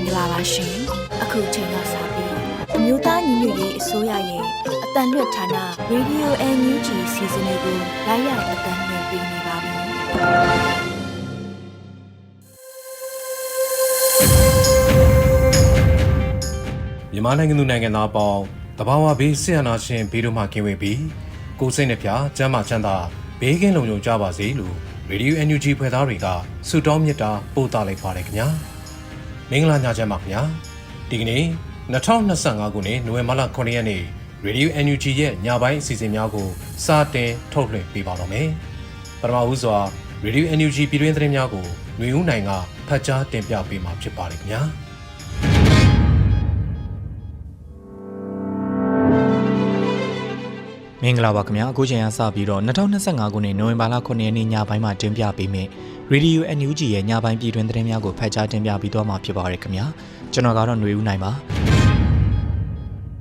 င်္ဂလာပါရှင်အခုချိန်ကစပြီးအမျိုးသားညီညွတ်ရေးအစိုးရရဲ့အတန်လွတ်ဌာန Radio NUG စီစဉ်လေးကိုလိုက်ရိုက်အတန်လွှင့်ပေးနေပါပြီ။မြန်မာနိုင်ငံသူနိုင်ငံသားအပေါင်းတဘာဝဘေးဆရာနာရှင်ဘေးတို့မှကင်းဝေးပြီးကိုယ်စိတ်နှပြကျမ်းမာချမ်းသာဘေးကင်းလုံခြုံကြပါစေလို့ Radio NUG ဖွဲ့သားတွေကဆုတောင်းမေတ္တာပို့သလိုက်ပါတယ်ခင်ဗျာ မင်္ဂလာညချမ်းပါခင်ဗျာဒီကနေ့2025ခုနှစ်နိုဝင်ဘာလ9ရက်နေ့ Radio NUG ရဲ့ညပိုင်းအစီအစဉ်များကိုစတင်ထုတ်လွှင့်ပေးပါတော့မယ်ပထမဦးစွာ Radio NUG ပြည်တွင်းသတင်းများကိုຫນွေဦးနိုင်ကဖတ်ကြားတင်ပြပေးမှာဖြစ်ပါတယ်ခင်ဗျာ မင်္ဂလာပါခင်ဗျာအခုချိန်ကစပြီးတော့2025ခုနှစ်နိုဝင်ဘာလ9ရက်နေ့ညပိုင်းမှာတင်ပြပေးမယ့် Radio NUG ရဲ့ညပိုင်းပြည်တွင်သတင်းများကိုဖတ်ကြားတင်ပြပြီးတော့မှာဖြစ်ပါရယ်ခင်ဗျာကျွန်တော်ကတော့ຫນွေဦးနိုင်ပါ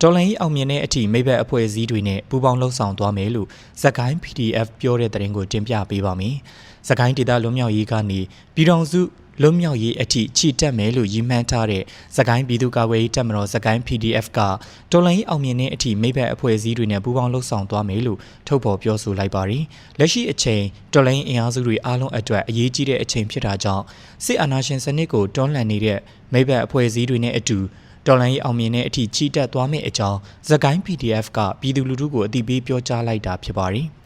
တော်လိုင်းအောင်မြင်တဲ့အထိမိဘအဖွဲ့အစည်းတွေနဲ့ပူးပေါင်းလှုပ်ဆောင်သွားမယ်လို့ဇက်ကိုင်း PDF ပြောတဲ့သတင်းကိုတင်ပြပေးပါမယ်ဇက်ကိုင်းဒေတာလွန်မြောက်ရေးကနေပြည်တော်စု လွတ်မြောက်ရေးအထိချီတက်မယ်လို့ရည်မှန်းထားတဲ့သကိုင်းပြည်သူ့ကာကွယ်ရေးတပ်မတော်သကိုင်း PDF ကတော်လိုင်းအောင်မြင်တဲ့အထိမိဘအဖွဲ့အစည်းတွေနဲ့ပူးပေါင်းလှုပ်ဆောင်သွားမယ်လို့ထုတ်ဖော်ပြောဆိုလိုက်ပါတယ်။လက်ရှိအချိန်တော်လိုင်းအင်အားစုတွေအားလုံးအတွက်အရေးကြီးတဲ့အချိန်ဖြစ်တာကြောင့်စစ်အာဏာရှင်စနစ်ကိုတွန်းလှန်နေတဲ့မိဘအဖွဲ့အစည်းတွေနဲ့အတူတော်လိုင်းအောင်မြင်တဲ့အထိချီတက်သွားမယ့်အကြောင်းသကိုင်း PDF ကပြည်သူလူထုကိုအသိပေးပြောကြားလိုက်တာဖြစ်ပါတယ်။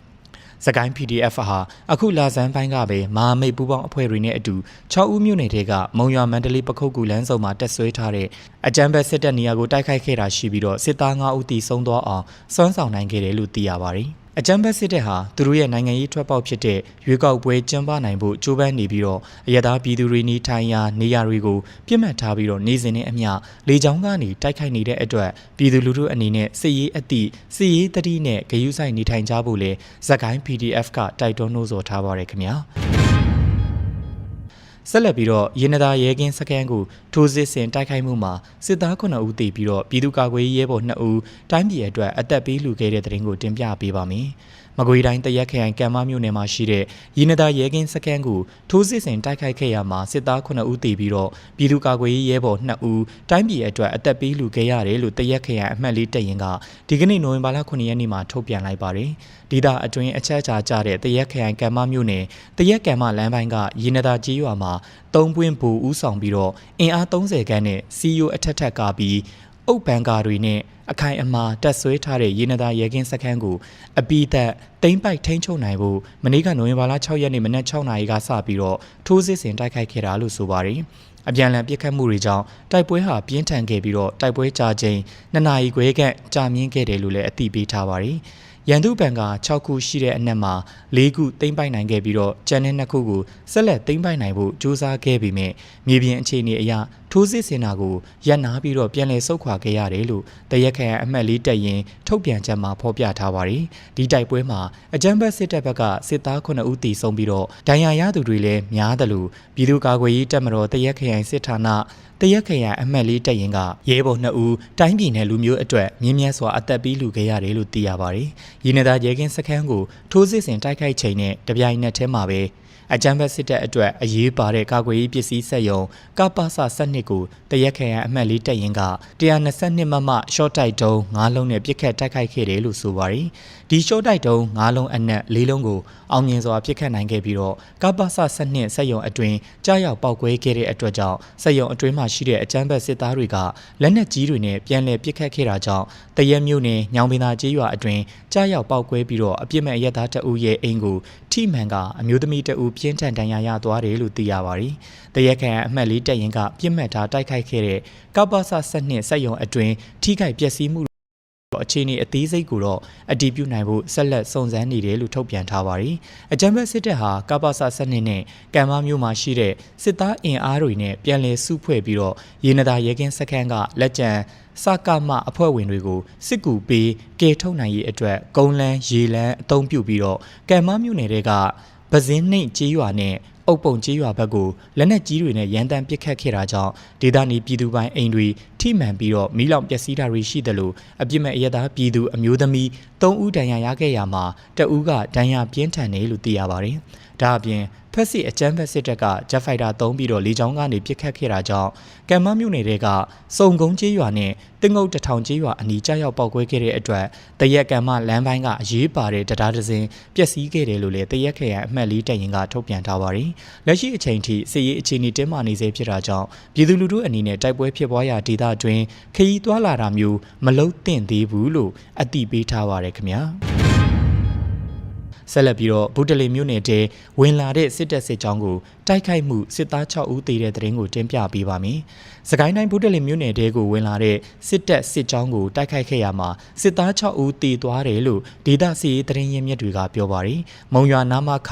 စကိုင်း PDF ဟာအခုလာဇန်ပိုင်းကပဲမဟာမိတ်ပူးပေါင်းအဖွဲ့တွေနဲ့အတူ6ဦးမြို့နယ်တွေကမုံရွာမန္တလေးပခုတ်ကူလမ်းစုံမှာတက်ဆွဲထားတဲ့အကြမ်းဖက်စစ်တပ်နေရာကိုတိုက်ခိုက်ခဲ့တာရှိပြီးတော့စစ်သား9ဦးတီဆုံးသွားအောင်စွမ်းဆောင်နိုင်ခဲ့တယ်လို့သိရပါတယ်။ အကြမ်းဖက်စစ်တပ်ဟာသူတို့ရဲ့နိုင်ငံရေးထွက်ပေါက်ဖြစ်တဲ့ရွေးကောက်ပွဲကျင်းပနိုင်ဖို့ကြိုးပမ်းနေပြီးတော့အရသာပြည်သူတွေနေထိုင်ရာနေရာတွေကိုပြစ်မှတ်ထားပြီးတော့နေစဉ်နဲ့အမျှလေကြောင်းကနေတိုက်ခိုက်နေတဲ့အတွက်ပြည်သူလူထုအနေနဲ့စစ်ရေးအသည့်စစ်ရေးတတိနဲ့ဂရုစိုက်နေထိုင်ကြဖို့လဲဇက်ကိုင်း PDF ကတိုက်တွန်းနှိုးဆော်ထားပါရခင်ဗျာ ဆက်လက်ပြီးတော့ရင်းနသားရဲကင်းစကန်ကိုထိုးစစ်ဆင်တိုက်ခိုက်မှုမှာစစ်သား9ဦးသေပြီးတော့ပြည်သူ့ကာကွယ်ရေးရဲဘော်2ဦးတိုင်းပြည်အတွက်အသက်ပေးလူခဲ့တဲ့တဲ့ရင်ကိုတင်ပြပေးပါမယ်။မကွေးတိုင်းတရက်ခရိုင်ကံမမြို့နယ်မှာရှိတဲ့ရင်းနသားရဲကင်းစကန်ကိုထိုးစစ်ဆင်တိုက်ခိုက်ခဲ့ရမှာစစ်သား9ဦးသေပြီးတော့ပြည်သူ့ကာကွယ်ရေးရဲဘော်2ဦးတိုင်းပြည်အတွက်အသက်ပေးလူခဲ့ရတယ်လို့တရက်ခရိုင်အမှတ်လေးတက်ရင်ကဒီကနေ့နိုဝင်ဘာလ9ရက်နေ့မှာထုတ်ပြန်လိုက်ပါတယ်။ ဒေတာအတွင်းအချက်အချာကြတဲ့တရက်ခရိုင်ကံမမြို့နယ်တရက်ကံမလမ်းပိုင်းကရင်းနသားကြီးရွာမှာသုံးပွင့်ဘူဦးဆောင်ပြီးတော့အင်အား30ခန်းနဲ့စီယိုအထက်ထက်ကပြီးအုပ်ဘန်ကာတွေနဲ့အခိုင်အမာတက်ဆွဲထားတဲ့ရေနသားရဲကင်းစခန်းကိုအပိသက်တိမ့်ပိုက်ထိန်းချုပ်နိုင်ဖို့မနေ့ကနိုဝင်ဘာလ6ရက်နေ့မနက်6နာရီကစပြီးတော့ထိုးစစ်ဆင်တိုက်ခိုက်ခဲ့တာလို့ဆိုပါတယ်။အပြန်အလှန်ပစ်ခတ်မှုတွေကြောင့်တိုက်ပွဲဟာပြင်းထန်ခဲ့ပြီးတော့တိုက်ပွဲကြာချိန်2နာရီခွဲခန့်ကြာမြင့်ခဲ့တယ်လို့လည်းအသိပေးထားပါတယ်။ ရန်သူဘန်က6ခုရှိတဲ့အနက်မှာ4ခုသိမ်းပိုက်နိုင်ခဲ့ပြီးတော့ကျန်တဲ့2ခုကိုဆက်လက်သိမ်းပိုက်နိုင်ဖို့ကြိုးစားခဲ့ပြီးမြဲမြေပြင်အခြေအနေအရ ထိုးစစ်ဆင်တာကိုရပ်နာပြီးတော့ပြန်လည်ဆုတ်ခွာခဲ့ရတယ်လို့တရက်ခရိုင်အမှတ်လေးတက်ရင်ထုတ်ပြန်ချက်မှာဖော်ပြထားပါတယ်ဒီတိုက်ပွဲမှာအကြမ်းဖက်စစ်တပ်ဘက်ကစစ်သား9ဦးတီဆုံးပြီးတော့ဒဏ်ရာရသူတွေလည်းများတယ်လို့ပြည်သူ့ကာကွယ်ရေးတပ်မတော်တရက်ခရိုင်စစ်ဌာနတရက်ခရိုင်အမှတ်လေးတက်ရင်ကရဲဘော်2ဦးတိုင်းပြည်နယ်လူမျိုးအတွက်မြင်းမြတ်စွာအသက်ပေးလူခဲ့ရတယ်လို့သိရပါတယ်ရင်းနေတာရဲကင်းစခန်းကိုထိုးစစ်ဆင်တိုက်ခိုက်ချိန်နဲ့တပြိုင်နက်တည်းမှာပဲ အကြမ်းဖက်စစ်တပ်အတွက်အရေးပါတဲ့ကာကွယ်ရေးပစ္စည်းဆက်ယုံကပ္ပစစနစ်ကိုတရက်ခရံအမှတ်လေးတက်ရင်က122မမရှော့တိုက်တုံး၅လုံးနဲ့ပြစ်ခတ်တိုက်ခိုက်ခဲ့တယ်လို့ဆိုပါတယ်။ဒီရှော့တိုက်တုံး၅လုံးအနက်၄လုံးကိုအောင်မြင်စွာပြစ်ခတ်နိုင်ခဲ့ပြီးတော့ကပ္ပစစနစ်ဆက်ယုံအတွင်းကြားရောက်ပောက်ကွဲခဲ့တဲ့အတွက်ကြောင့်ဆက်ယုံအတွင်းမှာရှိတဲ့အကြမ်းဖက်စစ်သားတွေကလက်နက်ကြီးတွေနဲ့ပြန်လည်ပစ်ခတ်ခဲ့တာကြောင့်တရက်မြို့နယ်ညောင်ပင်သာကျေးရွာအတွင်းကြားရောက်ပောက်ကွဲပြီးတော့အပြစ်မဲ့ရက်သားတအုပ်ရဲ့အိမ်ကိုထိမှန်ကအမျိုးသမီးတအုပ်ပြင်းထန်ဒဏ်ရာရသွားတယ်လို့သိရပါတယ်။တရက်ခန်အမှတ်လေးတက်ရင်ကပြစ်မှတ်ထားတိုက်ခိုက်ခဲ့တဲ့ကပ္ပစစနစ်စက်ယုံအတွင်းထိခိုက်ပျက်စီးမှုအခြေအနေအသေးစိတ်ကိုတော့အတည်ပြုနိုင်ဖို့ဆက်လက်စုံစမ်းနေတယ်လို့ထုတ်ပြန်ထားပါတယ်။အကြံဖက်စစ်တပ်ဟာကပ္ပစစနစ်နဲ့ကံမမျိုးမှာရှိတဲ့စစ်သားအင်အားတွေနဲ့ပြန်လည်စုဖွဲ့ပြီးတော့ရေနတာရဲကင်းစခန်းကလက်ကျန်စကမအဖွဲ့ဝင်တွေကိုစစ်ကူပေးကယ်ထုတ်နိုင်ရေးအတွက်ကုန်းလန်းရေလန်းအသုံးပြုပြီးတော့ကံမမျိုးနယ်တွေက ပဇင်းနှိမ်ကြေးရွာနဲ့အုပ်ပုံကြေးရွာဘက်ကိုလက်နက်ကြီးတွေနဲ့ရန်တမ်းပစ်ခတ်ခဲ့တာကြောင့်ဒေသနီပြည်သူပိုင်းအိမ်တွေ ထိထိမှန်ပြီးတော့မီးလောင်ပျက်စီးတာတွေရှိတယ်လို့အပြစ်မဲ့အရသာပြည်သူအမျိုးသမီး၃ဦးဒဏ်ရာရခဲ့ရမှာတဦးကဒဏ်ရာပြင်းထန်တယ်လို့သိရပါတယ်။ဒါအပြင်ဖက်စစ်အကြမ်းဖက်စစ်တပ်ကဂျက်ဖိုက်တာသုံးပြီးတော့လေကြောင်းကနေပစ်ခတ်ခဲ့တာကြောင့်ကံမမြို့နယ်တွေကစုံကုန်းကျေးရွာနဲ့တင်ငုတ်တထောင်ကျေးရွာအနီးကြားရောက်ပောက်ကွဲခဲ့တဲ့အတွက်တရက်ကံမလမ်းပိုင်းကအရေးပါတဲ့တရားဒဇင်ပျက်စီးခဲ့တယ်လို့လည်းတရက်ခရိုင်အမှတ်လေးတပ်ရင်ကထုတ်ပြန်ထားပါတယ်။လက်ရှိအချိန်ထိစစ်ရေးအခြေအနေတင်းမာနေစေဖြစ်တာကြောင့်ပြည်သူလူထုအနေနဲ့တိုက်ပွဲဖြစ်ပွားရာဒေသအတွင်းခရီးသွားလာတာမျိုးမလုပ်သင့်သေးဘူးလို့အတိပေးထားပါတယ်ခင်ဗျာ။ ဆက်လက်ပြီးတော့ဗုဒ္ဓလင်မြို့နယ်တဲဝင်လာတဲ့စစ်တပ်စစ်ကြောင်းကိုတိုက်ခိုက်မှုစစ်သား6ဦးသေတဲ့တဲ့ရင်ကိုတင်ပြပေးပါမယ်။စကိုင်းတိုင်းဗုဒ္ဓလင်မြို့နယ်တဲကိုဝင်လာတဲ့စစ်တပ်စစ်ကြောင်းကိုတိုက်ခိုက်ခဲ့ရမှာစစ်သား6ဦးသေသွားတယ်လို့ဒေသစီရေးသတင်းရင်းမြစ်တွေကပြောပါရယ်။မုံရွာနာမခ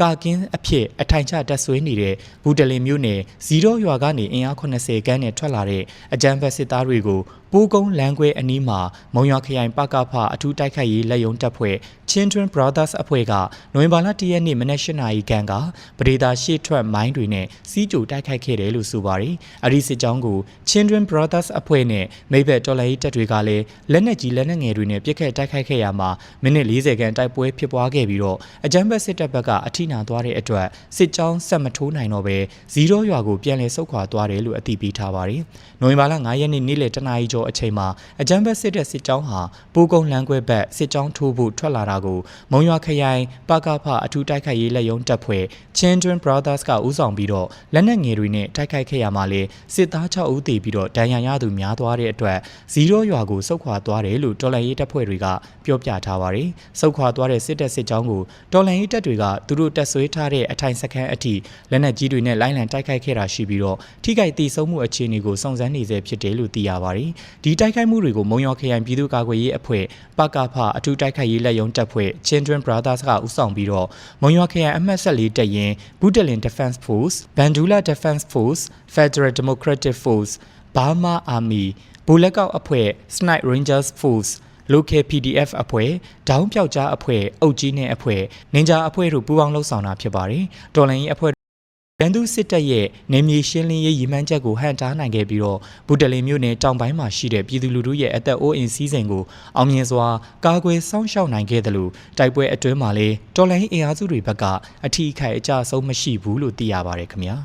ကာကင်းအဖြစ်အထိုင်ချတက်ဆွေးနေတဲ့ဗုဒ္ဓလင်မြို့နယ်ဇီရောရွာကနေအင်အား80ခန်းနဲ့ထွက်လာတဲ့အကြမ်းဖက်စစ်သားတွေကိုပိုးကုန်းလမ်းခွဲအနီးမှာမုံရွာခရိုင်ပကဖအထူးတိုက်ခိုက်ရေးလက်ယုံတပ်ဖွဲ့ Children Brothers အဖွဲ့ကနိုဝင်ဘာလ10ရက်နေ့မနက်၈နာရီခန့်ကပဒေသာရှေ့ထွက်မိုင်းတွေနဲ့စီးကြိုတိုက်ခိုက်ခဲ့တယ်လို့ဆိုပါတယ်။အဒီစစ်ကြောင်းကို Children Brothers အဖွဲ့နဲ့မိဘတော်လှန်ရေးတပ်တွေကလည်းလက်နက်ကြီးလက်နက်ငယ်တွေနဲ့ပစ်ခတ်တိုက်ခိုက်ခဲ့ရမှာမိနစ်40ခန့်တိုက်ပွဲဖြစ်ပွားခဲ့ပြီးတော့အကြမ်းဖက်စစ်တပ်ဘက်ကအထိနာသွားတဲ့အတွက်စစ်ကြောင်းဆက်မထိုးနိုင်တော့ပဲဇီရောရွာကိုပြန်လည်ဆုတ်ခွာသွားတယ်လို့အသိပေးထားပါတယ်။နိုဝင်ဘာလ9ရက်နေ့နေ့လယ်တနာရီကျော်အချိန်မှာအကြမ်းဖက်စစ်တပ်စစ်ကြောင်းဟာပိုးကုန်းလမ်းခွဲဘက်စစ်ကြောင်းထိုးဖို့ထွက်လာတာကိုမုံရွာခရိုင်ပကဖအထူးတိုက်ခိုက်ရေးလက်ယုံတပ်ဖွဲ့ Children Brothers ကဦးဆောင်ပြီးတော့လက်နက်ငယ်တွေနဲ့တိုက်ခိုက်ခဲ့ရမှာလေစစ်သား6ဦးသေပြီးတော့ဒဏ်ရာရသူများသွားတဲ့အတွက်ဇီရောရွာကိုဆုတ်ခွာသွားတယ်လို့တော်လှန်ရေးတပ်ဖွဲ့တွေကပြောပြထားပါတယ်။ဆုတ်ခွာသွားတဲ့စစ်တပ်စစ်ကြောင်းကိုတော်လှန်ရေးတပ်တွေကသူတို့တပ်ဆွဲထားတဲ့အထိုင်စခန်းအထိလက်နက်ကြီးတွေနဲ့လိုင်းလံတိုက်ခိုက်ခဲ့တာရှိပြီးတော့ထိခိုက်ဒေဆုံးမှုအခြေအနေကိုစုံစမ်းနေဆဲဖြစ်တယ်လို့သိရပါတယ်။ဒီတိုက်ခိုက်မှုတွေကိုမုံရွာခရိုင်ပြည်သူ့ကာကွယ်ရေးအဖွဲ့ပကဖအထူးတိုက်ခိုက်ရေးလက်ယုံတပ်ဖွဲ့ Children Brothers ကဦးဆောင်ပြီးတော့မုံရွာခရိုင်အမှတ်14တပ်ရင်း Budelin Defense Force, Bandula Defense Force, Federal Democratic Force, Burma Army, ဘူလက်ကောက်အဖွဲ့ Snipe Rangers Force local PDF အဖွဲ့ဒေါင်းပြောက်ကြားအဖွဲ့အုပ်ကြီးနဲ့အဖွဲ့နင်ဂျာအဖွဲ့တို့ပူးပေါင်းလှုပ်ဆောင်တာဖြစ်ပါတယ်။တော်လန်ရေးအဖွဲ့ ရန်သူစစ်တပ်ရဲ့နေမြေရှင်းလင်းရေးရည်မှန်းချက်ကိုဟန်တားနိုင်ခဲ့ပြီးတော့ဘူတလင်မြို့နယ်တောင်ပိုင်းမှာရှိတဲ့ပြည်သူလူထုရဲ့အသက်အိုးအိမ်စီးစိမ်ကိုအောင်မြင်စွာကာကွယ်စောင့်ရှောက်နိုင်ခဲ့တယ်လို့တိုက်ပွဲအတွင်းမှာလေတော်လိုင်းအင်အားစုတွေဘက်ကအထီးအခိုက်အကျဆုံးမရှိဘူးလို့သိရပါတယ်ခင်ဗျာ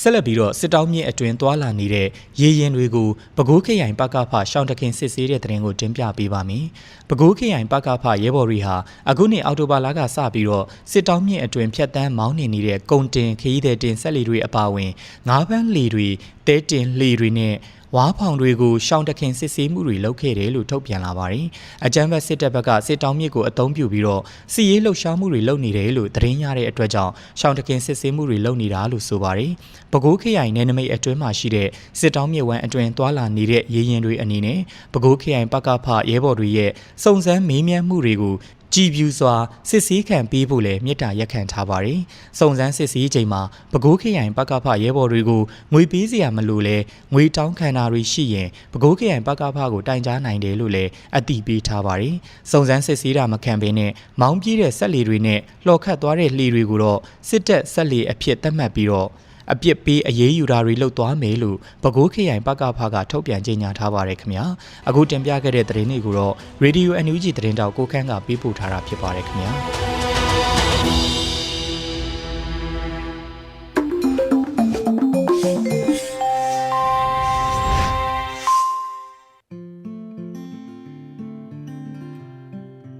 ဆက်လက်ပြီးတော့စစ်တောင်းမြစ်အတွင်းသွာလာနေတဲ့ရေရင်တွေကိုပဲခူးခရိုင်ပကဖရှောင်းတခင်စစ်ဆေးတဲ့တဲ့ရင်ကိုတင်ပြပေးပါမယ်။ပဲခူးခရိုင်ပကဖရဲဘော်ရီဟာအခုနှစ်အောက်တိုဘာလကစပြီးတော့စစ်တောင်းမြစ်အတွင်းဖြတ်တန်းမောင်းနေနေတဲ့ကုန်တင်ခရီးသည်တင်ဆက်လီတွေအပါအဝင်ငါးပန်းလီတွေတဲတင်လီတွေနဲ့ ဝါဖောင်တွေကိုရှောင်းတခင်စစ်ဆေးမှုတွေလုပ်ခဲ့တယ်လို့ထုတ်ပြန်လာပါတယ်။အကြမ်းဖက်စစ်တပ်ဘက်ကစစ်တောင်းမြစ်ကိုအသုံးပြုပြီးတော့စီရေးလှုပ်ရှားမှုတွေလုပ်နေတယ်လို့သတင်းရတဲ့အတွက်ကြောင့်ရှောင်းတခင်စစ်ဆေးမှုတွေလုပ်နေတာလို့ဆိုပါတယ်။ပဲခူးခရိုင်နယ်နိမိတ်အတွင်းမှာရှိတဲ့စစ်တောင်းမြစ်ဝမ်းအတွင်းသွာလာနေတဲ့ရေရင်တွေအနေနဲ့ပဲခူးခရိုင်ပကဖရဲဘော်တွေရဲ့စုံစမ်းမေးမြန်းမှုတွေကို ကြည်ပြူစွာစစ်ဆေးခံပေးဖို့လည်းမြစ်တာရက်ခံထားပါတယ်။စုံစမ်းစစ်ဆေးချိန်မှာပဲခူးခရိုင်ပကဖရဲဘော်တွေကိုငွေပေးစရာမလိုလဲငွေတောင်းခံတာတွေရှိရင်ပဲခူးခရိုင်ပကဖကိုတိုင်ကြားနိုင်တယ်လို့လည်းအသိပေးထားပါတယ်။စုံစမ်းစစ်ဆေးတာမခံဘဲနဲ့မောင်းပြေးတဲ့ဆက်လီတွေနဲ့လှော်ခတ်သွားတဲ့လှေတွေကိုတော့စစ်တပ်ဆက်လီအဖြစ်သတ်မှတ်ပြီးတော့ အပြစ်ပေးအရေးယူတာတွေလုပ်သွားမယ်လို့ပဲခူးခရိုင်ပကဖကထုတ်ပြန်ကြေညာထားပါတယ်ခင်ဗျာအခုတင်ပြခဲ့တဲ့သတင်းတွေကိုတော့ Radio NUG သတင်းတောက်ကိုခန်းကပေးပို့ထားတာဖြစ်ပါတယ်ခင်ဗျာ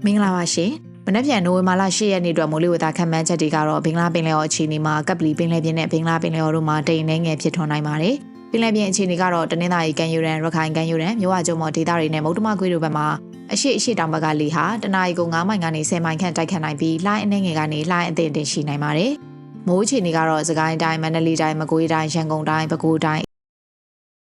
မင်္ဂလာပါရှင်။ မနက်ဖြန်နိုဝင်ဘာလ10ရက်နေ့အတွက်မိုးလေဝသခန့်မှန်းချက်တွေကတော့ဘင်္ဂလားပင်လယ်အော်အခြေအနေမှာကပ်ပလီပင်လယ်ပြင်နဲ့ဘင်္ဂလားပင်လယ်အော်တို့မှာတိမ်နှဲငယ်ဖြစ်ထွန်းနိုင်ပါတယ်။ပင်လယ်ပြင်အခြေအနေကတော့တနင်္သာရီကမ်းရိုးတန်းရခိုင်ကမ်းရိုးတန်းမြဝကျုံမော်ဒေသတွေနဲ့မုတ်တမခွေတို့ဘက်မှာအရှိအရှိတောင်ဘက်ကလေဟာတနအီကို9မိုင်ကနေ10မိုင်ခန့်တိုက်ခတ်နိုင်ပြီးလှိုင်းအနှဲငယ်ကနေလှိုင်းအသင့်တင်ရှိနိုင်ပါတယ်။မိုးအခြေအနေကတော့စကိုင်းတိုင်းမန္တလေးတိုင်းမကွေးတိုင်းရန်ကုန်တိုင်းပဲခူးတိုင်း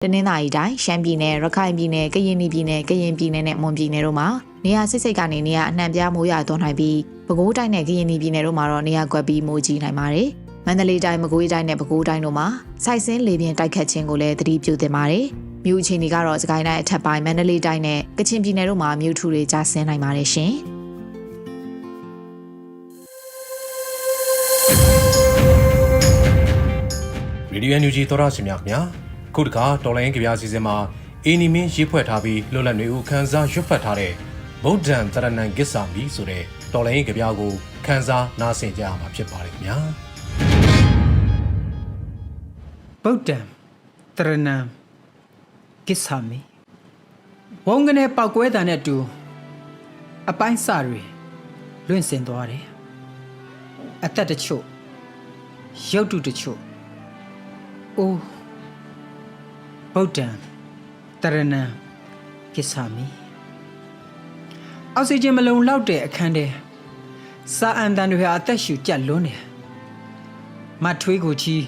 တနင်္သာရီတိုင်းရှမ်းပြည်နယ်ရခိုင်ပြည်နယ်ကရင်ပြည်နယ်ကရင်ပြည်နယ်နဲ့မွန်ပြည်နယ်တို့မှာ နေရာစိတ်စိတ်ကနေနေရာအနှံပြားမိုးရွာသွန်းနိုင်ပြီးပဲခူးတိုင်းနဲ့ကရင်ပြည်နယ်တို့မှာတော့နေရာကွက်ပြီးမိုးကြီးနိုင်ပါတယ်။မန္တလေးတိုင်းမကွေးတိုင်းနဲ့ပဲခူးတိုင်းတို့မှာစိုက်စင်းလေပြင်းတိုက်ခတ်ခြင်းကိုလည်းသတိပြုသင့်ပါတယ်။မြို့အခြေအနေကတော့စကိုင်းတိုင်းအထက်ပိုင်းမန္တလေးတိုင်းနဲ့ကချင်ပြည်နယ်တို့မှာမြို့ထူတွေကျဆင်းနိုင်ပါတယ်ရှင်။ Radio NUG သောရရှင်များခင်ဗျာခုတခါတော်လိုင်းကြပြစီစဉ်မှာအီနီမင်းရေးဖွဲ့ထားပြီးလွတ်လပ်နေဦးခန်းစားရွတ်ဖတ်ထားတဲ့ ဗုဒ္ဓံတရဏံဂစ္ဆာမီဆိုတဲ့တော်လိုင်းကြပြကိုခန်းစားနားဆင်ကြရမှာဖြစ်ပါတယ်ခင်ဗျာဗုဒ္ဓံတရဏံကိစ္ဆာမိဝုံကနေပောက်ကွဲတာနဲ့အတူအပိုင်းစတွေလွင့်စင်သွားတယ်အသက်တချို့ရုပ်တုတချို့အိုးဗုဒ္ဓံတရဏံကိစ္ဆာမိ အောက်ဆီဂျင်မလုံလောက်တဲ့အခန်းထဲစာအန်တန်တွေဟာအသက်ရှူကြက်လွန်းတယ်မတ်ထွေးကိုကြီး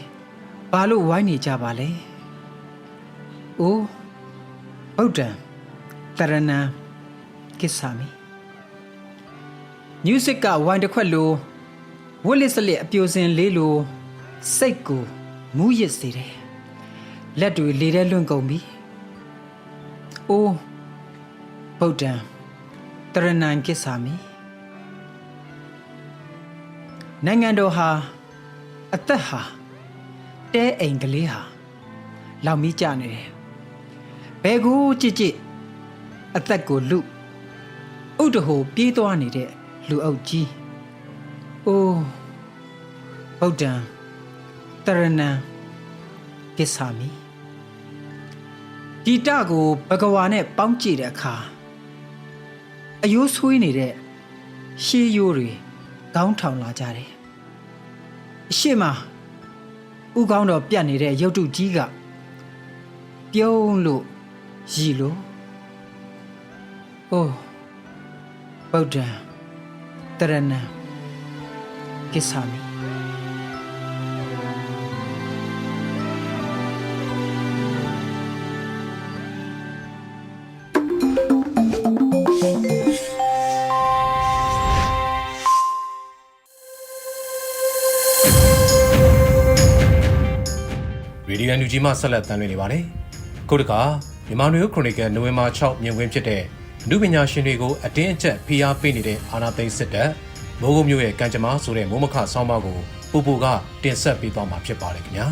ဘာလို့ဝိုင်းနေကြပါလဲ။အိုးဗုဒ္ဓံတရဏံကိစ္ဆာမိမြူးစစ်ကဝိုင်းတစ်ခွက်လိုဝက်လစ်စလစ်အပြိုစင်လေးလိုစိတ်ကိုမူးရစ်စေတယ်။လက်တွေလေထဲလွင့်ကုန်ပြီ။အိုးဗုဒ္ဓံ တရဏံကိစ္ဆာမိနိုင်ငံတော်ဟာအသက်ဟာတဲအိမ်ကလေးဟာလောက်မီးကြနေတယ်ဘယ်ကိုကြစ်ကြစ်အသက်ကိုလူဥတဟိုပြေးသွားနေတဲ့လူအုပ်ကြီးအိုးဗုဒ္ဓံတရဏံကိစ္ဆာမိဒီတကိုဘဂဝါနဲ့ပေါင်းကြည့်တဲ့အခါ အယိုးဆွေးနေတဲ့ရှေးရိုးတွေခေါင်းထောင်လာကြတယ်အရှိမဥကောင်းတော်ပြတ်နေတဲ့ရုပ်တုကြီးကပြုံးလို့ရည်လို့အိုးဗုဒ္ဓံတရဏံကိစ္ဆာမိ ရေဒီယိုအန်ယူဂျီမှဆက်လက်တမ်းလွှင့်နေပါတယ်ခုတခါမြန်မာနွေဦးခရိုနီကယ်နိုဝင်ဘာ6မြင်ကွင်းဖြစ်တဲ့အမှုပညာရှင်တွေကိုအတင်းအကျပ်ဖိအားပေးနေတဲ့အာဏာသိမ်းစစ်တပ်မိုးကုတ်မျိုးရဲ့ကံကြမ္မာဆိုတဲ့မိုးမခဆောင်းပါးကိုပူပူကတင်ဆက်ပေးသွားမှာဖြစ်ပါတယ်ခင်ဗျာ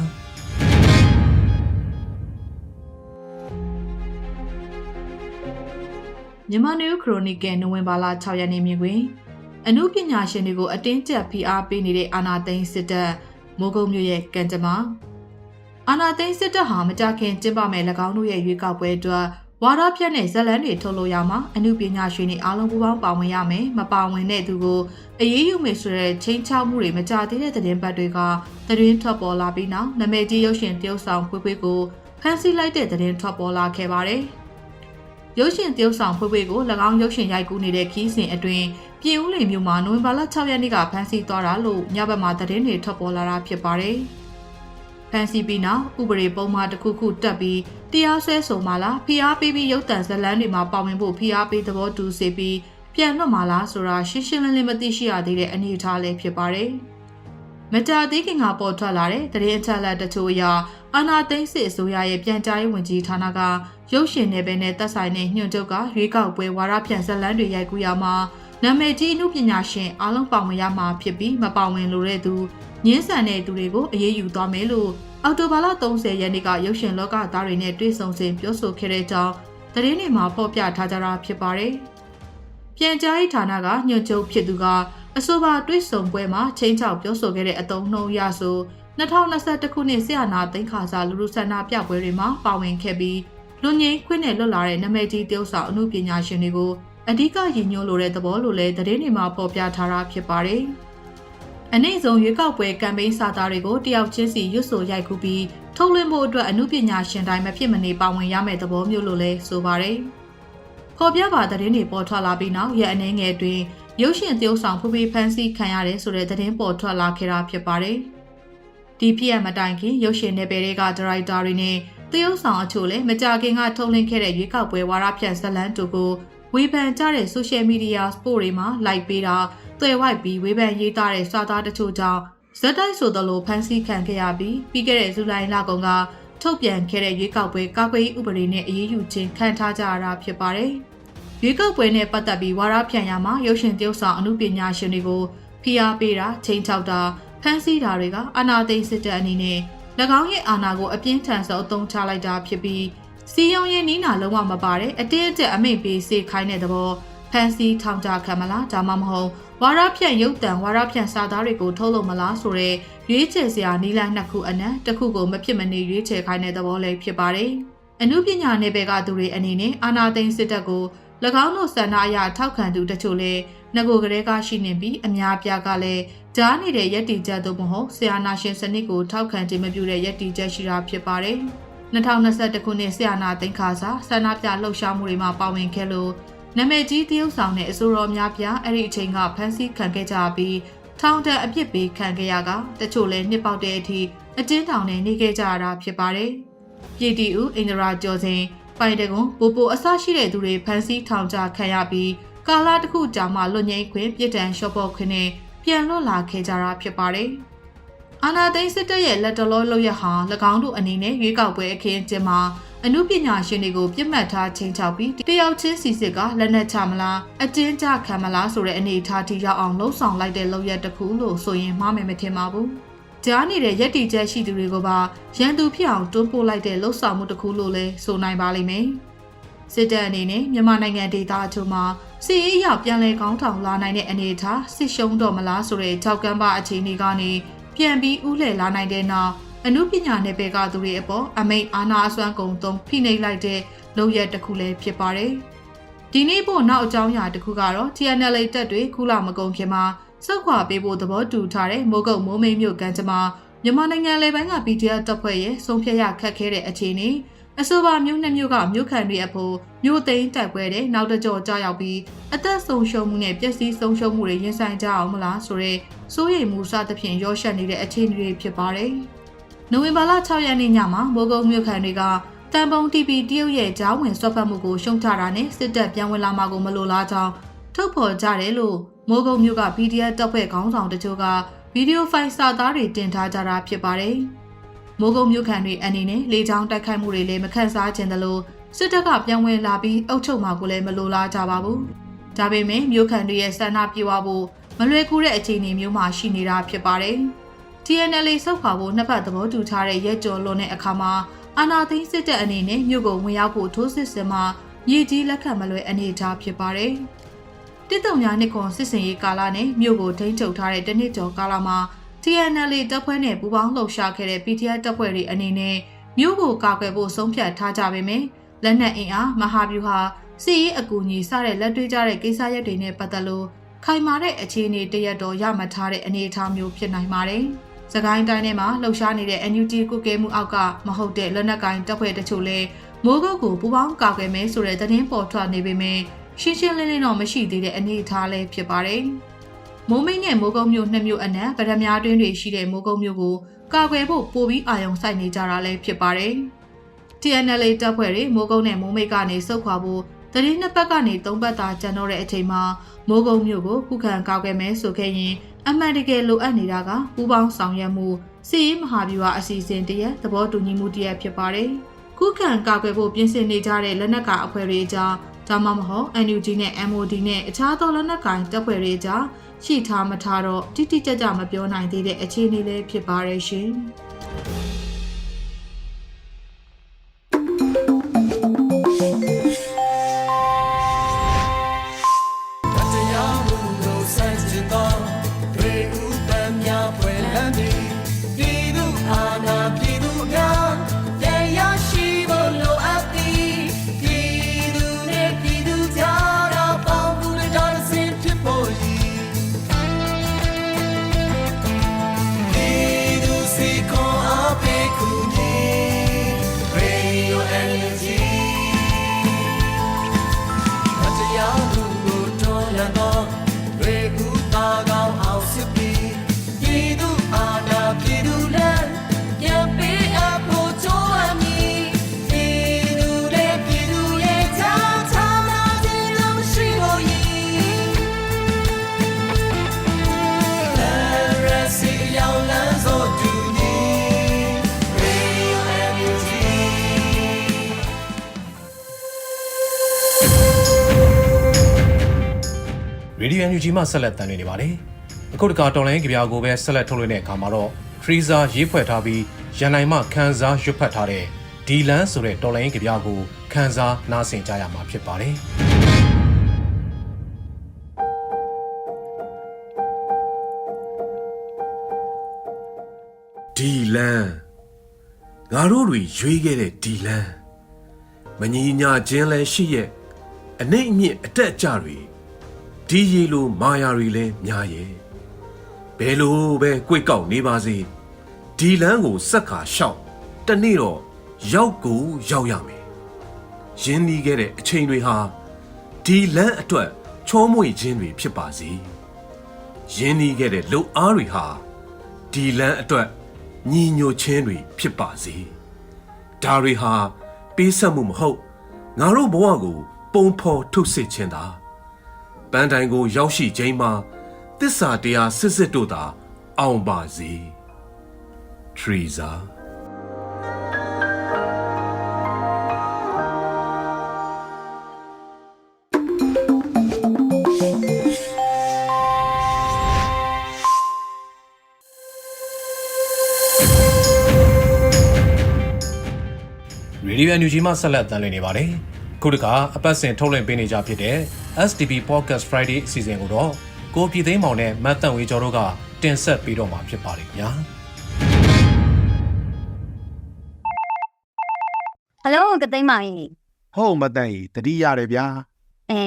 မြန်မာနယူးခရိုနီကယ်နိုဝင်ဘာလ6ရက်နေ့မြင်တွင်အမှုပညာရှင်တွေကိုအတင်းကျပ်ဖိအားပေးနေတဲ့အာနာသိန်းစစ်တပ်မိုးကုတ်မြို့ရဲ့ကံကြမ္မာ အာနာသိန်းစစ်တပ်ဟာမကြခင်ကျင်းပမဲ့၎င်းတို့ရဲ့ရွေးကောက်ပွဲအတွက်ဝါဒဖြန့်တဲ့ဇက်လန်းတွေထုတ်လို့ရမှာအမှုပညာရှင်တွေအားလုံးပူးပေါင်းပါဝင်ရမယ်မပါဝင်တဲ့သူကိုအရေးယူမယ်ဆိုတဲ့ချင်းချောက်မှုတွေမကြသေးတဲ့သတင်းပတ်တွေကသတင်းထွက်ပေါ်လာပြီးနောက်နမဲကြီးရုပ်ရှင်တရုတ်ဆောင်ဖွေးဖွေးကိုဖမ်းဆီးလိုက်တဲ့သတင်းထွက်ပေါ်လာခဲ့ပါတယ်။ရုပ်ရှင်တရုတ်ဆောင်ဖွေးဖွေးကို၎င်းရုပ်ရှင်ရိုက်ကူးနေတဲ့ခီးစဉ်အတွင်းပြည်ဦးလိမ်မြို့မှာနိုဝင်ဘာလ6ရက်နေ့ကဖမ်းဆီးသွားတာလို့ညဘက်မှာသတင်းတွေထွက်ပေါ်လာတာဖြစ်ပါတယ်။ ဖမ်းဆီးပြီးနောက်ဥပဒေပုံမှားတစ်ခုခုတက်ပြီးတရားစွဲဆိုမှလားဖိအားပေးပြီးရုပ်တံဇလန်းတွေမှာပါဝင်ဖို့ဖိအားပေးသဘောတူစေပြီးပြန်လွတ်မှလားဆိုတာရှင်းရှင်းလင်းလင်းမသိရှိရသေးတဲ့အနေအထားလေးဖြစ်ပါတယ်။မကြာသေးခင်ကပေါ်ထွက်လာတဲ့သတင်းအချက်အလက်တချို့အရအာနာသိန်းစစ်အစိုးရရဲ့ပြန်ကြားရေးဝန်ကြီးဌာနကရုပ်ရှင်နယ်ပယ်နဲ့သက်ဆိုင်တဲ့ညွှန်ချုပ်ကရွေးကောက်ပွဲဝါဒဖြန့်ဇက်လန်းတွေရိုက်ကူးရမှာနာမည်ကြီးအမှုပညာရှင်အားလုံးပါဝင်ရမှာဖြစ်ပြီးမပါဝင်လိုတဲ့သူ ညှင်းဆန်တဲ့သူတွေကိုအရေးယူသွားမယ်လို့အော်တိုဘာလ30ရက်နေ့ကရုပ်ရှင်လောကသားတွေနဲ့တွေ့ဆုံစဉ်ပြောဆိုခဲ့တဲ့ကြောင်းသတင်းတွေမှာဖော်ပြထားကြတာဖြစ်ပါတယ်။ပြန်ကြားရေးဌာနကညွှန်ချုပ်ဖြစ်သူကအဆိုပါတွစ်ဆုံပွဲမှာချင်းချောက်ပြောဆိုခဲ့တဲ့အတုံးနှုံးရဆို2021ခုနှစ်ဆရာနာသိန်းခါစာလူလူဆန္ဒပြပွဲတွေမှာပါဝင်ခဲ့ပြီးလူငင်းခွင့်နဲ့လွတ်လာတဲ့နာမည်ကြီးတယောက်ဆောင်အမှုပညာရှင်တွေကိုအဓိကရည်ညွှန်းလိုတဲ့သဘောလို့လည်းသတင်းတွေမှာပေါ်ပြထားတာဖြစ်ပါတယ်။ အနည်းဆုံးရွေးကောက်ပွဲကမ်ပိန်းစာသားတွေကိုတယောက်ချင်းစီရွတ်ဆိုရိုက်ကူးပြီးထုတ်လွှင့်ဖို့အတွက်အမှုပညာရှင်တိုင်းမဖြစ်မနေပါဝင်ရမယ့်သဘောမျိုးလို့လည်းဆိုပါတယ်။ပေါ်ပြပါသတင်းတွေပေါ်ထွက်လာပြီးနောက်ရက်အနည်းငယ်အတွင်းရုပ်ရှင်သရုပ်ဆောင်ဖူဖီဖန်စီခံရတယ်ဆိုတဲ့သတင်းပေါ်ထွက်လာခဲ့တာဖြစ်ပါတယ်။ဒီဖြစ်ရမတိုင်ခင်ရုပ်ရှင်နယ်ပယ်တွေကဒါရိုက်တာတွေနဲ့သရုပ်ဆောင်အချို့လည်းမကြခင်ကထုတ်လွှင့်ခဲ့တဲ့ရွေးကောက်ပွဲဝါဒဖြန့်ဇတ်လန်းတူကိုဝေဖန်ကြတဲ့ social media sport တွေမှာ like ပေးတာ တွယ်ဝိုက်ပြီးဝေဖန်ရေးသားတဲ့စာသားတချို့ကြောင့်ဇက်တိုက်ဆိုသလိုဖန်ဆီးခံခဲ့ရပြီးပြီးခဲ့တဲ့ဇူလိုင်လကုန်ကထုတ်ပြန်ခဲ့တဲ့ရွေးကောက်ပွဲကာကွယ်ရေးဥပဒေနဲ့အရေးယူခြင်းခံထားကြရတာဖြစ်ပါတယ်။ရွေးကောက်ပွဲနဲ့ပတ်သက်ပြီးဝါဒဖြန့်ရမှာရုပ်ရှင်တရုပ်ဆောင်အမှုပညာရှင်တွေကိုဖိအားပေးတာချိန်ချောက်တာဖမ်းဆီးတာတွေကအာဏာသိမ်းစစ်တပ်အနေနဲ့၎င်းရဲ့အာဏာကိုအပြင်းထန်ဆုံးအသုံးချလိုက်တာဖြစ်ပြီးစီယုံရဲ့နီးနာလုံးဝမပါတဲ့အတင်းအကျပ်အမိန့်ပေးစေခိုင်းတဲ့သဘောဖန်စီထောင်ချခံမလားဒါမှမဟုတ် ဝါရဖြန့်ရုပ်တံဝါရဖြန့်စာသားတွေကိုထုတ်လို့မလားဆိုတဲ့ရွေးချယ်စရာနီလန်းနှစ်ခုအနက်တစ်ခုကိုမဖြစ်မနေရွေးချယ်ခိုင်းတဲ့သဘောလည်းဖြစ်ပါတယ်။အမှုပညာနယ်ပယ်ကသူတွေအနေနဲ့အာနာသိန်းစစ်တပ်ကို၎င်းတို့စန္ဒအရထောက်ခံသူတချို့လည်းငကိုကလေးကရှိနေပြီးအများပြားကလည်းကြားနေတဲ့ရက်တီချက်တို့မဟုတ်ဆီယာနာရှင်စနစ်ကိုထောက်ခံခြင်းမပြုတဲ့ရက်တီချက်ရှိတာဖြစ်ပါတယ်။2021ခုနှစ်ဆီယာနာသိန်းခါစာဆန္ဒပြလှုပ်ရှားမှုတွေမှာပါဝင်ခဲ့လို့ နာမည်ကြီးတရုတ်ဆောင်တဲ့အစိုးရများပြားအဲ့ဒီအချိန်ကဖမ်းဆီးခံခဲ့ကြပြီးထောင်ဒဏ်အပြစ်ပေးခံခဲ့ရကတချို့လည်းနှစ်ပေါက်တဲ့အထိအကျဉ်းထောင်ထဲနေခဲ့ကြရတာဖြစ်ပါတယ်။ပြည်တီဦးအိန္ဒရာကျော်စင်ပိုင်တကွန်ပိုပိုအဆရှိတဲ့သူတွေဖမ်းဆီးထောင်ချခံရပြီးကာလတစ်ခုကြာမှလွတ်ငြိမ်းခွင့်ပြည်တံလျှော့ပေါ့ခွင့်နဲ့ပြန်လွတ်လာခဲ့ကြတာဖြစ်ပါတယ်။အာနာသိန်းစစ်တပ်ရဲ့လက်တလောလုပ်ရဟာ၎င်းတို့အနေနဲ့ရွေးကောက်ပွဲအခင်းကျင်းမှာ အမှုပညာရှင်တွေကိုပြစ်မှတ်ထားချိန်ချောက်ပြီးတယောက်ချင်းစီစစ်ကလက်နက်ချမလားအကျဉ်းချခံမလားဆိုတဲ့အနေအထားထိရောက်အောင်လှုံ့ဆော်လိုက်တဲ့လုပ်ရက်တစ်ခုလို့ဆိုရင်မှားမယ်မထင်ပါဘူး။ကြားနေတဲ့ရက်တီချက်ရှိသူတွေကိုပါရန်သူဖြစ်အောင်တွန်းပို့လိုက်တဲ့လှုံ့ဆော်မှုတစ်ခုလို့လည်းဆိုနိုင်ပါလိမ့်မယ်။စစ်တပ်အနေနဲ့မြန်မာနိုင်ငံဒေသအချို့မှာစစ်ရေးအရပြန်လည်ကောင်းထောင်လာနိုင်တဲ့အနေအထားစစ်ရှုံးတော့မလားဆိုတဲ့ကြောက်ကမ်းပါအခြေအနေကနေပြန်ပြီးဥလှည့်လာနိုင်တဲ့နောက် အမှုပညာနယ်ပယ်ကသူတွေအပေါ်အမိတ်အာဏာအစွမ်းကုန်သုံးဖိနှိပ်လိုက်တဲ့လုပ်ရက်တစ်ခုလည်းဖြစ်ပါတယ်။ဒီနေ့ဖို့နောက်အကြောင်းအရာတစ်ခုကတော့ TNL တက်တွေခုလမကုန်ခင်မှာစောက်ခွာပေးဖို့သဘောတူထားတဲ့မိုးကုတ်မိုးမိတ်မြို့ကန်ကျမမြန်မာနိုင်ငံလေပိုင်းက PDF တပ်ဖွဲ့ရဲ့ဆုံးဖြတ်ရခက်ခဲတဲ့အခြေအနေအဆိုပါမြို့နှစ်မြို့ကမြို့ခံတွေအဖို့မြို့သိမ်းတိုက်ပွဲတဲ့နောက်တကြောကြောက်ရောက်ပြီးအသက်ဆုံးရှုံးမှုနဲ့ပျက်စီးဆုံးရှုံးမှုတွေရင်ဆိုင်ကြအောင်မလားဆိုတဲ့စိုးရိမ်မှုစသဖြင့်ရောရှက်နေတဲ့အခြေအနေတွေဖြစ်ပါတယ်။ နိုဝင်ဘာလ6ရက်နေ့ညမှာမိုးကုတ်မြို့ခံတွေကတန်ပုံ TV တရုတ်ရဲ့ဂျားဝင်ဆွတ်ဖတ်မှုကိုရှုံချတာနဲ့စစ်တပ်ပြန်ဝင်လာမှာကိုမလိုလားကြောင်းထုတ်ဖော်ကြတယ်လို့မိုးကုတ်မြို့က PDF တပ်ဖွဲ့ခေါင်းဆောင်တချို့ကဗီဒီယိုဖိုင်စာသားတွေတင်ထားကြတာဖြစ်ပါတယ်။မိုးကုတ်မြို့ခံတွေအနေနဲ့လေကြောင်းတိုက်ခိုက်မှုတွေလည်းမခန့်စားခြင်းတလို့စစ်တပ်ကပြန်ဝင်လာပြီးအုပ်ချုပ်မှာကိုလည်းမလိုလားကြပါဘူး။ဒါပေမဲ့မြို့ခံတွေရဲ့ဆန္ဒပြေဝဖို့မလွယ်ကူတဲ့အခြေအနေမျိုးမှာရှိနေတာဖြစ်ပါတယ်။ TNL စောက်ခွာဖို့နှစ်ဖက်သဘောတူထားတဲ့ရက်ကျော်လွန်တဲ့အခါမှာအာနာသိန်းစစ်တပ်အနေနဲ့မြို့ကိုဝင်ရောက်ဖို့ထိုးစစ်ဆင်မှာမြေကြီးလက်ခံမလွယ်အနေအထားဖြစ်ပါတယ်။တစ်တုံညာနှစ်ခွန်စစ်စင်ရေးကာလနဲ့မြို့ကိုထိန်းချုပ်ထားတဲ့တနစ်ကျော်ကာလမှာ TNL တပ်ဖွဲ့နဲ့ပူးပေါင်းလှုပ်ရှားခဲ့တဲ့ PTF တပ်ဖွဲ့တွေအနေနဲ့မြို့ကိုကာကွယ်ဖို့ဆုံးဖြတ်ထားကြပေမယ့်လက်နက်အင်အားမဟာဗျူဟာစစ်ရေးအကူအညီစတဲ့လက်တွေ့ကြတဲ့ကိစ္စရပ်တွေနဲ့ပတ်သက်လို့ခိုင်မာတဲ့အခြေအနေတရက်တော်ရမှတ်ထားတဲ့အနေအထားမျိုးဖြစ်နိုင်ပါတယ်။ စကိုင်းတိုင်းထဲမှာလှုပ်ရှားနေတဲ့ NUG ကုကဲမှုအောက်ကမဟုတ်တဲ့လက်နက်ကိုင်တပ်ဖွဲ့တချို့လည်းမိုးကုတ်ကိုပူပေါင်းကာကွယ်မယ်ဆိုတဲ့သတင်းပေါ်ထွက်နေပေမဲ့ရှင်းရှင်းလင်းလင်းတော့မရှိသေးတဲ့အနေအထားလည်းဖြစ်ပါတယ်။မိုးမိတ်နဲ့မိုးကုတ်မြို့နှစ်မြို့အနက်ဗရမ ्या တွင်းတွေရှိတဲ့မိုးကုတ်မြို့ကိုကာကွယ်ဖို့ပိုပြီးအာရုံစိုက်နေကြတာလည်းဖြစ်ပါတယ်။ TNL တပ်ဖွဲ့တွေမိုးကုတ်နဲ့မိုးမိတ်ကနေစုတ်ခွာဖို့တရင်နှစ်ပတ်ကနေသုံးပတ်သာကျန်တော့တဲ့အချိန်မှာမိုးကုတ်မြို့ကိုခုခံကာကွယ်မယ်ဆိုခဲ့ရင် အမှန်တကယ်လိုအပ်နေတာကပူးပေါင်းဆောင်ရွက်မှုစီရေးမဟာဗျူဟာအစီအစဉ်တရက်သဘောတူညီမှုတရက်ဖြစ်ပါတယ်။ခုခံကာကွယ်ဖို့ပြင်ဆင်နေကြတဲ့လက်နက်ကိုင်အဖွဲ့တွေကြားဒါမှမဟုတ် NUG နဲ့ MOD နဲ့အခြားသောလက်နက်ကိုင်တပ်ဖွဲ့တွေကြားရှိထားမထားတော့တိတိကျကျမပြောနိုင်သေးတဲ့အခြေအနေလေးဖြစ်ပါရဲ့ရှင်။ Radio NUG မှဆက်လက်တန်နေနေပါတယ်အခုတခါတော်လိုင်းကြပြာကိုပဲဆက်လက်ထုတ်လွှင့်တဲ့အခါမှာတော့ Freezer ရေးဖွဲ့ထားပြီးရန်နိုင်မှခန်းစားရွတ်ဖတ်ထားတဲ့ဒီလန်ဆိုတဲ့တော်လိုင်းကဗျာကိုခန်းစားနားဆင်ကြရမှာဖြစ်ပါတယ်။ဒီလန်ငါတို့တွေရွေးခဲ့တဲ့ဒီလန်မညီညာခြင်းလဲရှိရဲ့အနှိမ့်အမြင့်အတက်အကျတွေ ဒီရီလိုမာယာတွေလဲများရဲ့ဘယ်လိုပဲကြွေကောက်နေပါစေဒီလန်ကိုစက်ခါရှောက်တနေ့တော့ရောက်ကိုရောက်ရမယ်ရင်းနှီးခဲ့တဲ့အချိန်တွေဟာဒီလန်အတွက်ချောမွေ့ခြင်းတွေဖြစ်ပါစေရင်းနှီးခဲ့တဲ့လှုပ်အားတွေဟာဒီလန်းအတွက်ညီညွတ်ခြင်းတွေဖြစ်ပါစေဒါတွေဟာပေးဆက်မှုမဟုတ်ငါတို့ဘဝကိုပုံဖော်ထုတ်စစ်ခြင်းသာ ပန်းတိုင်ကိုရောက်ရှိခြင်းမှာတစ္ဆာတရားစစ်စစ်တို့သာအောင်ပါစေထရီဇာရေဒီယို NUG မှဆက်လက်တမ်းလွှင့်နေပါတယ်။ ခုတခါအပတ်စဉ်ထုတ်လွှင့်ပေးနေကြဖြစ်တဲ့ STP Podcast Friday အစီအစဉ်ကိုတော့ကိုပြည်သိမ်းမောင်နဲ့မတ်တန်ဝေကျော်တို့ကတင်ဆက်ပေးတော့မှာဖြစ်ပါတယ်ခင်ဗျာ။ဟယ်လိုကသိမ်းမကြီးဟုတ်မတန်ကြီးတတိရတယ်ဗျာအဲ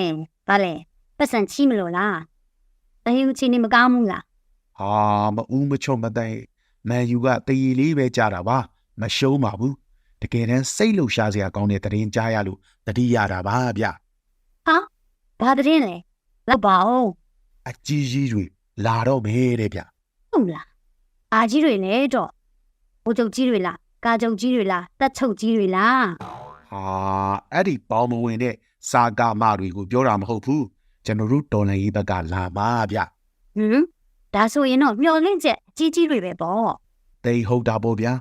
ဗါလေပတ်စံချီမလို့လားတဟိုချီနေမကောင်းဘူးလားဟာမဦးမချုံမတန်ကြီးမန်ယူကတရီလေးပဲကြာတာပါမရှုံးပါဘူး တကယ်တမ်းစိတ်လှုပ်ရှားစရာကောင်းတဲ့တရင်ကြားရလို့တတိရတာပါဗျဟာဘာတရင်လဲလောက်ပါဦးအကြီးကြီးတွေလာတော့မယ်တဲ့ဗျဟုတ်လားအာကြီးတွေလဲတော့ဘိုးချုပ်ကြီးတွေလားကာချုပ်ကြီးတွေလားတက်ချုပ်ကြီးတွေလားဟာအဲ့ဒီပေါင်းမဝင်တဲ့စာကာမတွေကိုပြောတာမဟုတ်ဘူးကျွန်တော်တို့တော်လန်ရေးဘက်ကလာပါဗျဟမ်ဒါဆိုရင်တော့မျောလင့်ချက်အကြီးကြီးတွေပဲပေါ့တိတ်ဟုတ်တာပေါ့ဗျာ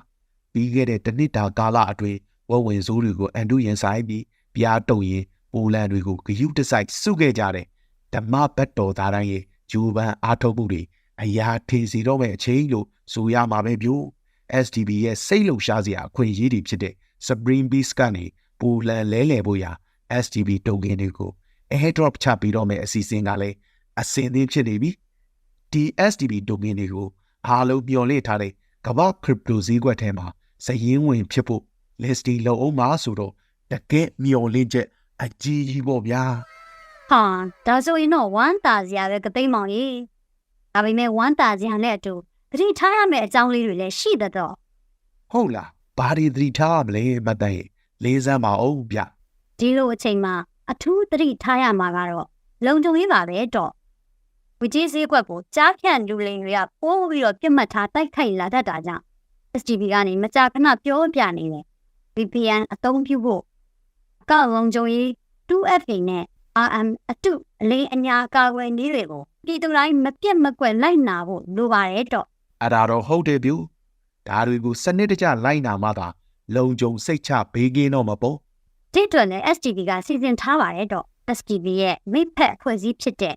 ပြီးခဲ့တဲ့တစ်နှစ်တာကာလအတွင်းဝဝဝင်စိုးတွေကိုအန်တုရင်ဆိုင်ပြီးပြားတုံရင်ပိုလန်တွေကိုဂယုတစိုက်စုခဲ့ကြတဲ့ဓမ္မဘတ်တော်သားတိုင်းရဲ့ဂျူပန်အားထုတ်မှုတွေအရာထင်စီတော့မဲ့အချိန်လို့ဆိုရမှာပဲပြို့ STB ရဲ့စိတ်လှုပ်ရှားစရာအခွင့်အရေးတွေဖြစ်တဲ့ Supreme Beast ကနေပိုလန်လဲလှယ်ဖို့ရာ STB တုံကင်းတွေကို airdrop ချပြီးတော့မဲ့အစီအစဉ်ကလည်းအစင်သင်းဖြစ်နေပြီဒီ STB တုံကင်းတွေကိုအားလုံးမျှော်လင့်ထားတဲ့ကမ္ဘာ crypto ဈေးကွက်ထဲမှာ စည်ရင်းဝင်ဖြစ်ဖို့ listing လုပ်အောင်ပါဆိုတော့တကယ်မျှော်လင့်ချက်အကြီးကြီးပေါ့ဗျာဟာဒါဆိုရင်တော့ဝမ်းတာစရာပဲကသိမ်းမောင်ကြီးဒါပေမဲ့ဝမ်းတာစရာနဲ့အတူသတိထားရမယ့်အကြောင်းလေးတွေလည်းရှိတတ်တော့ဟုတ်လားဘာဒီသတိထားရမလဲမတန်ရင်လေးစမ်းပါအောင်ဗျဒီလိုအချိန်မှာအထူးသတိထားရမှာကတော့လုံခြုံရေးပါပဲတော့ဝကြီးစည်းကွက်ကိုကြားဖြန့်လူလိန်တွေကပိုးပြီးတော့ပြစ်မှတ်ထားတိုက်ခိုက်လာတတ်တာကြောင့် STB ကနေမကြာခဏပြောပြနေတယ် VPN အသုံးပြုဖို့အကောင့်လုံခြုံရေး 2FA နဲ့ RM အတုအလေးအညာကာကွယ်နည်းတွေကိုပြည်သူတိုင်းမပြတ်မကွက်လိုက်နာဖို့လိုပါတယ်တော့အဲ့ဒါတော့ဟုတ်တယ်ဗျဒါတွေကိုစနစ်တကျလိုက်နာမှသာလုံခြုံစိတ်ချဘေးကင်းတော့မပေါ့ဒီအတွက်လည်း STB ကစီစဉ်ထားပါတယ်တော့ STB ရဲ့မိဖက်အဖွဲ့အစည်းဖြစ်တဲ့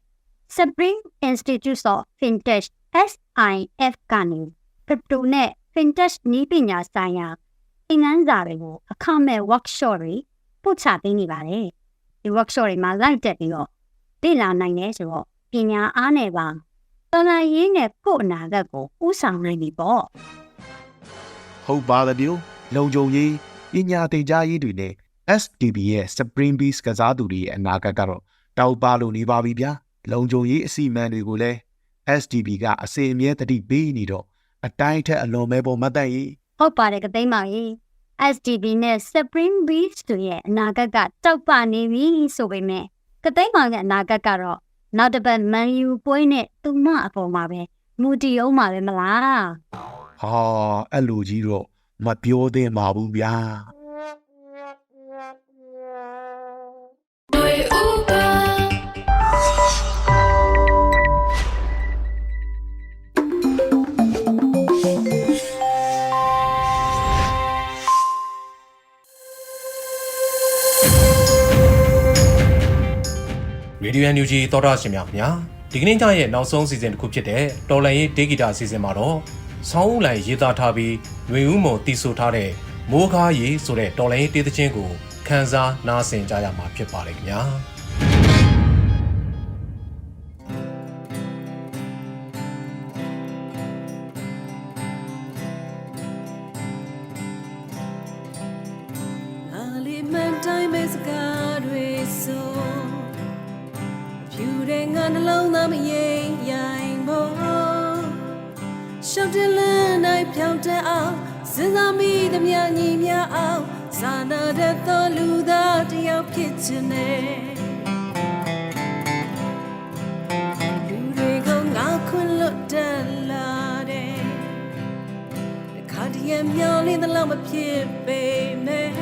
Spring Institute of Fintech SIF ကနေ crypto နဲ့ fintech နည်းပညာဆိုင်ရာသင်ခန်းစာတွေကိုအခမဲ့ workshop တွေပို့ချပေးနေပါတယ်ဒီ workshop တွေမှာလိုက်တက်ပြီးတော့သိလာနိုင်တယ်ဆိုတော့ပညာအားနဲ့ပါတော်လာရင်းနဲ့ကို့အနာဂတ်ကိုဥဆောင်နိုင်ပြီပေါ့ဟုတ်ပါသဗျလုံခြုံရေးပညာသင်ကြားရေးတွေနဲ့ STB ရဲ့ Spring Beast ကစားသူတွေရဲ့အနာဂတ်ကတော့တောက်ပါလို့နေပါပြီဗျာလုံခြုံရေးအစီအမံတွေကိုလည်း STB ကအစီအမြဲတတိပေးနေတော့ အတိုင်းထက်အလွန်ပဲပေါ်မတ်တန်ကြီးဟုတ်ပါတယ်ကသိမ်းပါကြီး SDB နဲ့ Spring Beach တို့ရဲ့အနာဂတ်ကတောက်ပနေပြီဆိုပေမဲ့ကသိမ်းပါရဲ့အနာဂတ်ကတော့နောက်တစ်ပတ် Man U ပွဲနဲ့သူမအပေါ်မှာပဲမူတည်အောင်ပါပဲမလားဟာအဲ့လိုကြီးတော့မပြောသင့်ပါဘူးဗျာ ရေဒီယို NUG သောတာရှင်များခင်ဗျာဒီကနေ့ညရဲ့နောက်ဆုံးစီစဉ်တစ်ခုဖြစ်တဲ့တော်လန်ရေးဒေဂီတာအစီအစဉ်မှာတော့ဆောင်းဦးလိုင်ရေးသားထားပြီးຫນွေဦးမုံတီးဆိုထားတဲ့မိုးကားရီဆိုတဲ့တော်လိုင်းတေးသချင်းကိုခန်းစားနားဆင်ကြရမှာဖြစ်ပါတယ်ခင်ဗျာ ခါတည်းမျောလင်းတဲ့လောက်မဖြစ်ပေမဲ့အ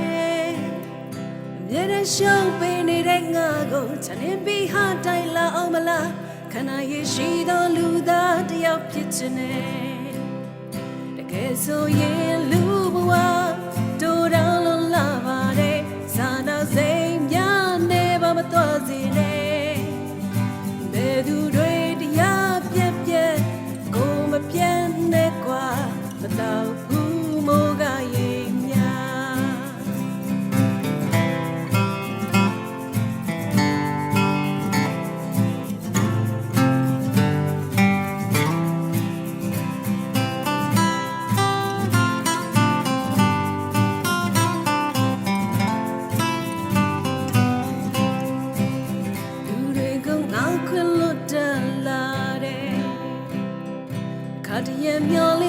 မြဲတမ်းရှုံးပေးနေတဲ့ငါကိုချမ်းနေပြီးဟာတိုင်လာအောင်မလားခန္ဓာရဲ့ရှိသောလူသားတစ်ယောက်ဖြစ်ချင်တယ်တကယ်ဆိုရင်လူဘဝ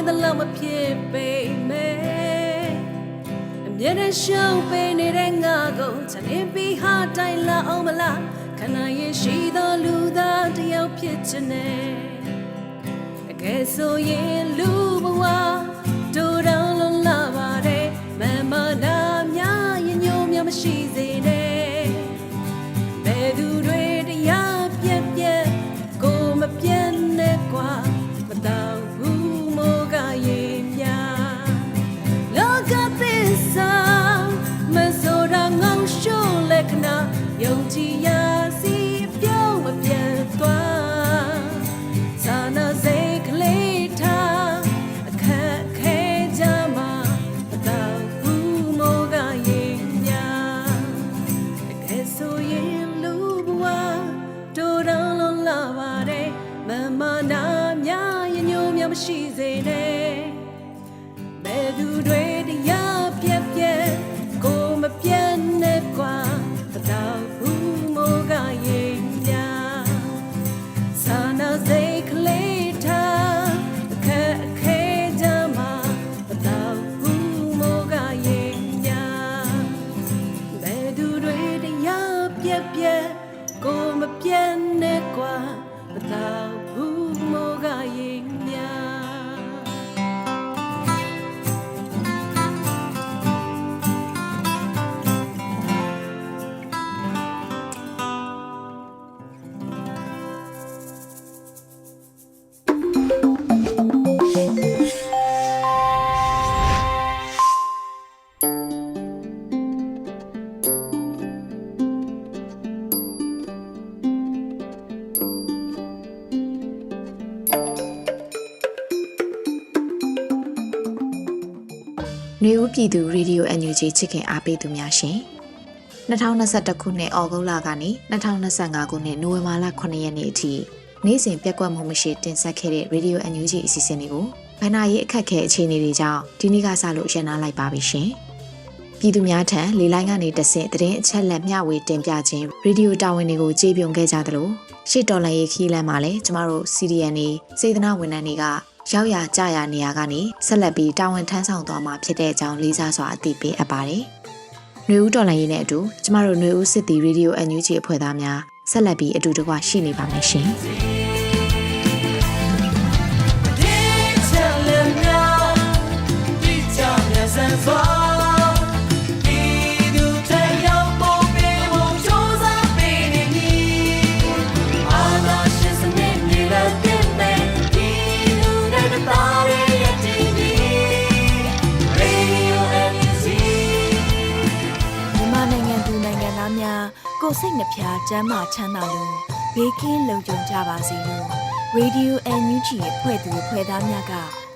မျောလင်းတဲ့လောက်မဖြစ်ပေမဲ့အမြဲတမ်းရှုံးပေးနေတဲ့ငါကိုချမ်းနေပြီးဟာတိုင်လာအောင်မလားခန္ဓာရဲ့ရှိသောလူသားတစ်ယောက်ဖြစ်ချင်တယ်တကယ်ဆိုရင်လူဘဝ ပြည်သူရေဒီယို NUG ချစ်ခင်အားပေးသူများရှင်။2021ခုနှစ်ဩဂုတ်လကနေ2025ခုနှစ်နိုဝင်ဘာလ9ရက်နေ့အထိနေ့စဉ်ပြက်ကွက်မှုမရှိတင်ဆက်ခဲ့တဲ့ Radio NUG အစီအစဉ်တွေကိုဘဏ္ဍာရေးအခက်အခဲအခြေအနေတွေကြောင့်ဒီနေ့ကစလို့ရန်နာလိုက်ပါပြီရှင်။ပြည်သူများထံလေလိုင်းကနေတဆင့်သတင်းအချက်အလက်မျှဝေတင်ပြခြင်းရေဒီယိုတာဝန်တွေကိုကြေးပြုံခဲ့ကြသလိုရှစ်ဒေါ်လာရေးခီးလမ်းမှာလည်းကျမတို့ CDN နေစေတနာဝန်ထမ်းတွေက ရောက်ရကြရနေရာကနေဆက်လက်ပြီးတာဝန်ထမ်းဆောင်သွားမှာဖြစ်တဲ့အကြောင်းလေးစားစွာအသိပေးအပ်ပါတယ်။နှွေဦးတော်လိုင်းရေးနဲ့အတူကျမတို့နှွေဦးစစ်တီရေဒီယို NUG အဖွဲ့သားများဆက်လက်ပြီးအတူတကွရှိနေပါမယ်ရှင်။ဒီချ ကိုယ်စိတ်နှဖျားစမ်းမချမ်းသာလို့ဘေးကင်းလုံခြုံကြပါစေလို့ Radio NUG ရဲ့ဖွဲ့သူဖွဲ့သားများက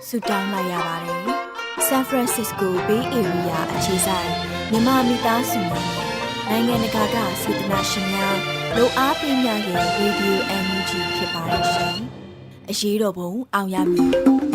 ဆဆုတောင်းလိုက်ရပါတယ်။ San Francisco Bay Area အခြေဆိုင်မြန်မာမိသားစုများနဲ့နိုင်ငံတကာကစေတနာရှင်များလိုအားပေးများရဲ့ Radio NUG ဖြစ်ပါတယ်ရှင်။အရေးတော်ပုံအောင်ရမည်